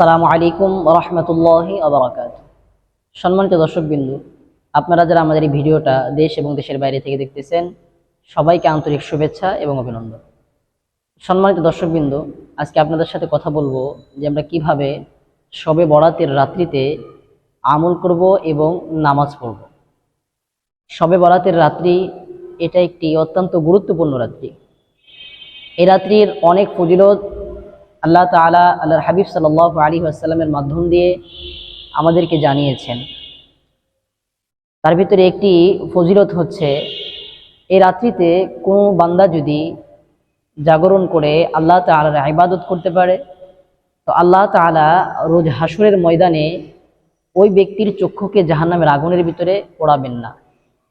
আসসালামু আলাইকুম রহমতুল্লাহি আবরাকাত সম্মানিত দর্শকবিন্দু, আপনারা যারা আমাদের এই ভিডিওটা দেশ এবং দেশের বাইরে থেকে দেখতেছেন, সবাইকে আন্তরিক শুভেচ্ছা এবং অভিনন্দন। সম্মানিত দর্শকবৃন্দ, আজকে আপনাদের সাথে কথা বলব যে আমরা কীভাবে সবে বরাতের রাত্রিতে আমল করব এবং নামাজ পড়ব। সবে বরাতের রাত্রি, এটা একটি অত্যন্ত গুরুত্বপূর্ণ রাত্রি। এই রাত্রির অনেক ফজিলত আল্লাহ তালা আল্লাহর হাবিব সাল্লাহ আলী আসসালামের মাধ্যম দিয়ে আমাদেরকে জানিয়েছেন। তার ভিতরে একটি ফজিলত হচ্ছে এই রাত্রিতে কোনো বান্দা যদি জাগরণ করে আল্লাহ তালার ইবাদত করতে পারে, তো আল্লাহ তালা রোজ হাসুরের ময়দানে ওই ব্যক্তির চক্ষুকে জাহান্নামের আগুনের ভিতরে পড়াবেন না।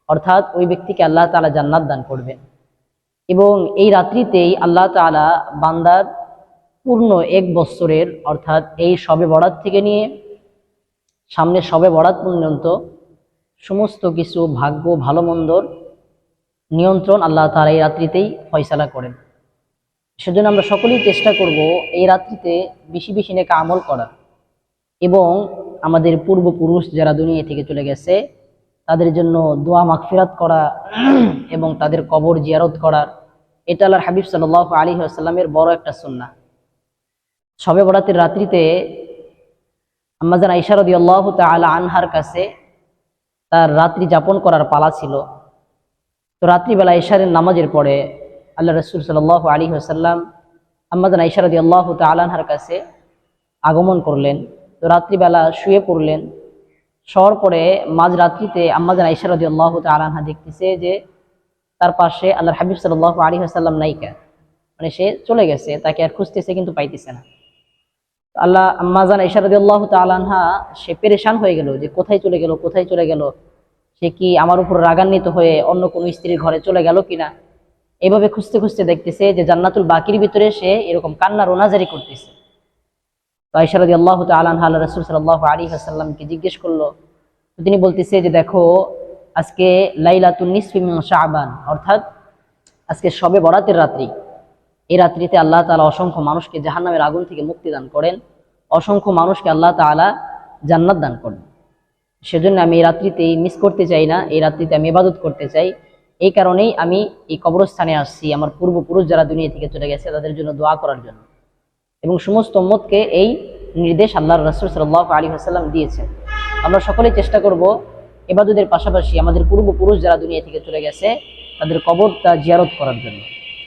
অর্থাৎ ওই ব্যক্তিকে আল্লাহ তালা জান্নাত দান করবেন। এবং এই রাত্রিতেই আল্লাহ তালা বান্দার পূর্ণ এক বৎসরের, অর্থাৎ এই সবে বরাত থেকে নিয়ে সামনে সবে বরাত পর্যন্ত সমস্ত কিছু ভাগ্য, ভালো মন্দর নিয়ন্ত্রণ আল্লাহ তালা এই রাত্রিতেই ফয়সালা করেন। সেজন্য আমরা সকলেই চেষ্টা করব এই রাত্রিতে বেশি বেশি নেকা আমল করার এবং আমাদের পূর্বপুরুষ যারা দুনিয়া থেকে চলে গেছে, তাদের জন্য দোয়া মাগফিরাত করা এবং তাদের কবর জিয়ারত করার, এটা আল্লাহর হাবিব সাল্লাহ আলী আসাল্লামের বড় একটা সুন্না সবে বরাতের রাত্রিতে আম্মাজান আইসারদি আল্লাহ তালা আনহার কাছে তার রাত্রি যাপন করার পালা ছিল। তো রাত্রিবেলা ইশারের নামাজের পরে আল্লাহ রসুল সাল্লাহ আলী আসাল্লাম আম্মাজান আইসারদি আল্লাহ তালানহার কাছে আগমন করলেন। তো রাত্রিবেলা শুয়ে পড়লেন। শহর পরে মাঝ রাত্রিতে আম্মাজান আইসারদি আল্লাহ তালানহা দেখতেছে যে তার পাশে আল্লাহর হাবিব সাল্লাহ আলী আসাল্লাম নাইকা মানে সে চলে গেছে, তাকে আর খুঁজতেছে কিন্তু পাইতেছে না। আল্লাহ আম্মাজান ইশারদি আল্লাহ তালানহা সে পেরেশান হয়ে গেল যে কোথায় চলে গেল, কোথায় চলে গেল? সে কি আমার উপর রাগান্বিত হয়ে অন্য কোনো স্ত্রীর ঘরে চলে গেল কিনা? এভাবে খুঁজতে খুঁজতে দেখতেছে যে জান্নাতুল বাকির ভিতরে সে এরকম কান্না রোনাজারি করতেছে। তো আইসারদি আল্লাহ তালানহা আল্লাহ রসুল সাল্লাহ আলী হাসাল্লামকে জিজ্ঞেস করল তিনি বলতেছে যে দেখো, আজকে লাইলাতুল নিসফিম শাহবান অর্থাৎ আজকে সবে বরাতের রাত্রি। এই রাত্রিতে আল্লাহ তালা অসংখ্য মানুষকে জাহান্নামের আগুন থেকে মুক্তি দান করেন। অসংখ্য মানুষকে আল্লাহ তালা জান্নাত দান করেন। সেজন্য আমি এই রাত্রিতেই মিস করতে চাই না, এই রাত্রিতে আমি ইবাদত করতে চাই। এই কারণেই আমি এই কবরস্থানে আসছি, আমার পূর্বপুরুষ যারা দুনিয়া থেকে চলে গেছে, তাদের জন্য দোয়া করার জন্য। এবং সমস্ত মতকে এই নির্দেশ আল্লাহর রসুল সাল্লাহ আলী হাসাল্লাম দিয়েছেন। আমরা সকলেই চেষ্টা করব এবাদতের পাশাপাশি আমাদের পূর্বপুরুষ যারা দুনিয়া থেকে চলে গেছে, তাদের কবরটা জিয়ারত করার জন্য।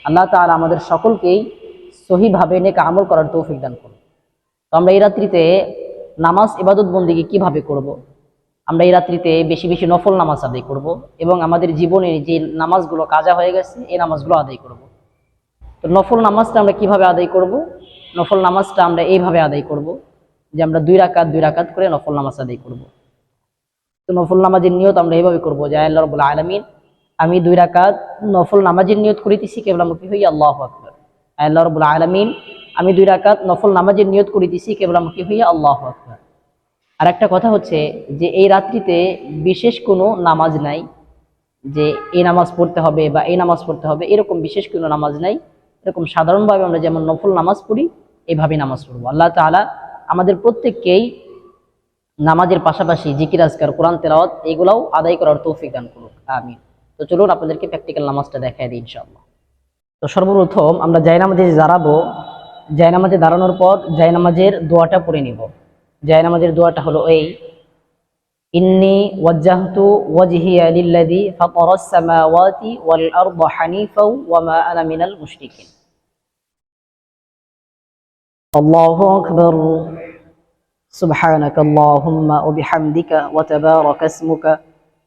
আল্লাহ তালা আমাদের সকলকেই সহিভাবে নেক আমল করার তৌফিক দান করুন তো আমরা এই রাত্রিতে নামাজ ইবাদত বন্দিকে কীভাবে করব। আমরা এই রাত্রিতে বেশি বেশি নফল নামাজ আদায় করব এবং আমাদের জীবনে যে নামাজগুলো কাজা হয়ে গেছে, এই নামাজগুলো আদায় করব। তো নফল নামাজটা আমরা কীভাবে আদায় করব। নফল নামাজটা আমরা এইভাবে আদায় করব যে আমরা দুই রাকাত দুই রাকাত করে নফল নামাজ আদায় করব। তো নফল নামাজের নিয়ত আমরা এইভাবে করব যে আল্লাহ রবুল্লা আলমিন আমি দুই রাকাত নফল নামাজের নিয়ত করিতেছি, কেবলামুখী হইয়া আল্লাহ আকবর। আল্লাহ রবুল্লা আলমিন, আমি দুই রাকাত নফল নামাজের নিয়ত করিতেছি, কেবলামুখী হইয়া আল্লাহ আকবর। আর একটা কথা হচ্ছে যে, এই রাত্রিতে বিশেষ কোনো নামাজ নাই যে, এই নামাজ পড়তে হবে বা এই নামাজ পড়তে হবে, এরকম বিশেষ কোনো নামাজ নাই। এরকম সাধারণভাবে আমরা যেমন নফল নামাজ পড়ি এইভাবে নামাজ পড়ব। আল্লাহ তালা আমাদের প্রত্যেককেই নামাজের পাশাপাশি জিকির আজকার, কোরআন তেলাওয়াত, এগুলাও আদায় করার তৌফিক দান করুক। আমিন। তো চলুন আপনাদেরকে প্র্যাকটিক্যাল নামাজটা দেখাই দিই ইনশাআল্লাহ। তো সর্বপ্রথম আমরা জায়নামাজে দাঁড়াবো, জায়নামাজে দাঁড়ানোর পর জায়নামাজের দোয়াটা পড়ে নিব। জায়নামাজের দোয়াটা হলো এই, ইন্নি ওয়াজ্জাহতু ওয়াজহিয়া লিল্লাযী ফাতারাস সামাওয়াতি ওয়াল আরদা হানিফাও ওয়া মা আনা মিনাল মুশরিকিন। আল্লাহু আকবার সুবহানাকা আল্লাহুম্মা ওয়া বিহামদিকা ওয়া তাবারাকা ইসমুকা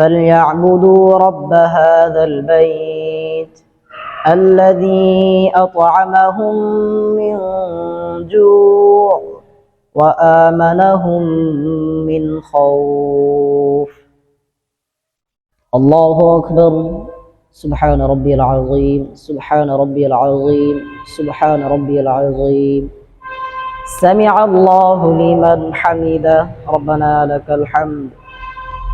فليعبدوا رب هذا البيت الذي أطعمهم من جوع وآمنهم من خوف. الله أكبر. سبحان ربي العظيم. سبحان ربي العظيم. سبحان ربي العظيم. سمع الله لمن حمده. ربنا لك الحمد.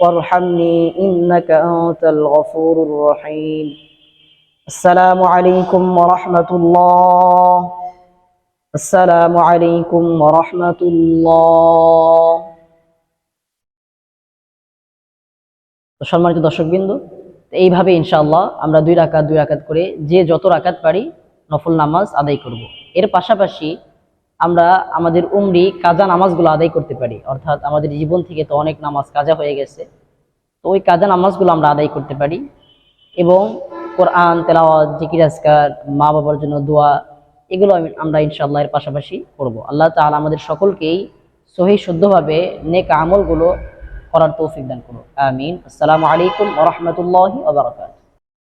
وارحمني إنك أنت الغفور الرحيم السلام عليكم ورحمة الله السلام عليكم ورحمة الله তো সম্মানিত দর্শকবৃন্দ তো এইভাবে ইনশাআল্লাহ আমরা দুই রাকাত দুই রাকাত করে যে যত রাকাত পারি নফল নামাজ আদায় করব। এর পাশাপাশি আমরা আমাদের উমরি কাজা নামাজগুলো আদায় করতে পারি। অর্থাৎ আমাদের জীবন থেকে তো অনেক নামাজ কাজা হয়ে গেছে। তো ওই কাজা নামাজগুলো আমরা আদায় করতে পারি এবং কোরআন, তেলাওয়াত, জিকির, আজকার মা বাবার জন্য দোয়া, এগুলো আমরা ইনশাআল্লাহ এর পাশাপাশি করব। আল্লাহ তাআলা আমাদের সকলকেই সহি, শুদ্ধভাবে নেক আমলগুলো করার তৌফিক দান করুন আমিন। আসসালামু আলাইকুম রাহমাতুল্লাহি ওয়া বারাকাতুহু।